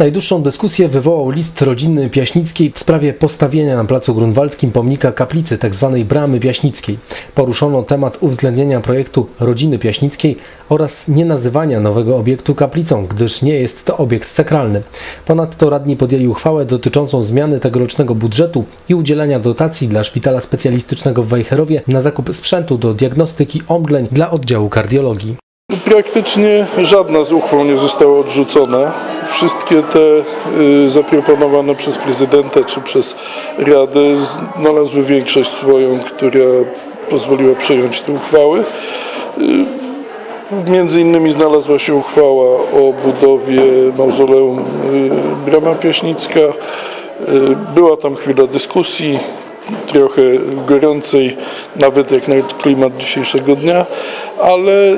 Najdłuższą dyskusję wywołał list rodziny Piaśnickiej w sprawie postawienia na Placu Grunwaldzkim pomnika kaplicy tzw. Bramy Piaśnickiej. Poruszono temat uwzględnienia projektu rodziny Piaśnickiej oraz nie nazywania nowego obiektu kaplicą, gdyż nie jest to obiekt sakralny. Ponadto radni podjęli uchwałę dotyczącą zmiany tegorocznego budżetu i udzielenia dotacji dla szpitala specjalistycznego w Wejherowie na zakup sprzętu do diagnostyki omdleń dla oddziału kardiologii. Praktycznie żadna z uchwał nie została odrzucona. Wszystkie te y, zaproponowane przez prezydenta czy przez Radę znalazły większość swoją, która pozwoliła przyjąć te uchwały. Y, między innymi znalazła się uchwała o budowie mauzoleum y, Brama Piaśnicka. Była tam chwila dyskusji, trochę gorącej, nawet jak na klimat dzisiejszego dnia, ale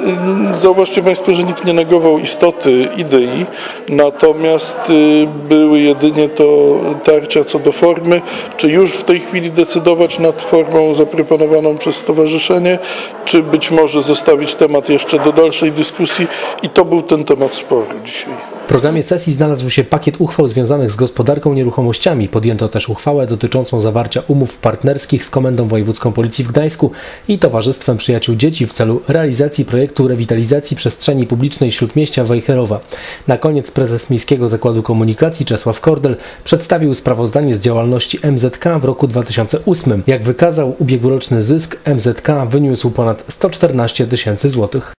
zauważcie Państwo, że nikt nie negował istoty idei, natomiast y, były jedynie to tarcia co do formy, czy już w tej chwili decydować nad formą zaproponowaną przez stowarzyszenie, czy być może zostawić temat jeszcze do dalszej dyskusji i to był ten temat sporu dzisiaj. W programie sesji znalazł się pakiet uchwał związanych z gospodarką nieruchomościami. Podjęto też uchwałę dotyczącą zawarcia umów partnerskich z Komendą Wojewódzką Policji w Gdańsku i Towarzystwem Przyjaciół Dzieci w celu realizacji projektu rewitalizacji przestrzeni publicznej Śródmieścia Wejherowa. Na koniec prezes Miejskiego Zakładu Komunikacji Czesław Kordel przedstawił sprawozdanie z działalności MZK w roku 2008. Jak wykazał ubiegłoroczny zysk MZK wyniósł ponad 114 tysięcy złotych.